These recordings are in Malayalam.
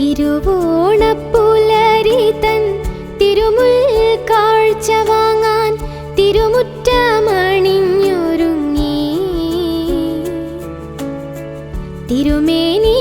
തിരുവോണപ്പുലരി തൻ തിരുമുൽ കാഴ്ച വാങ്ങാൻ തിരുമുറ്റമണിഞ്ഞൊരുങ്ങി. തിരുമേനി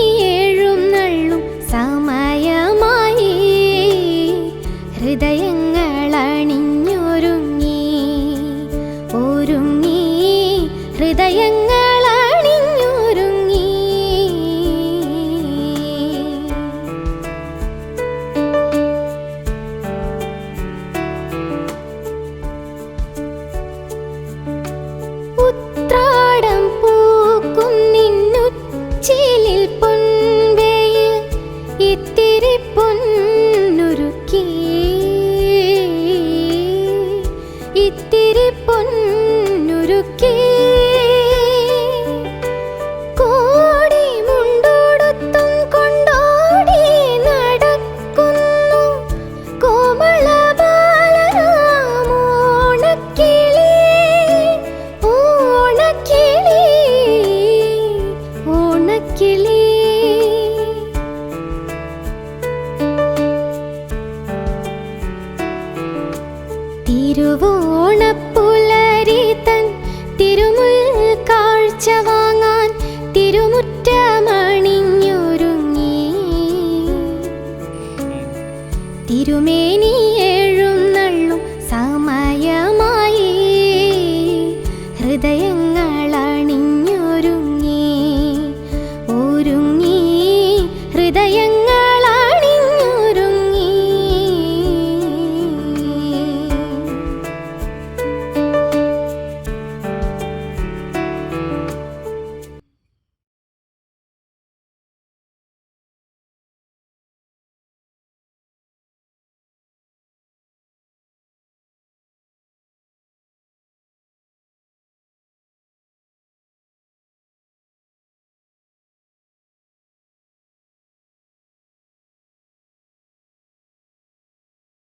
titik. തിരുവോണപ്പുലരി തൻ തിരുമുൽ കാഴ്ച വാങ്ങാൻ തിരുമുറ്റമണിഞ്ഞൊരുങ്ങി. തിരുമേനി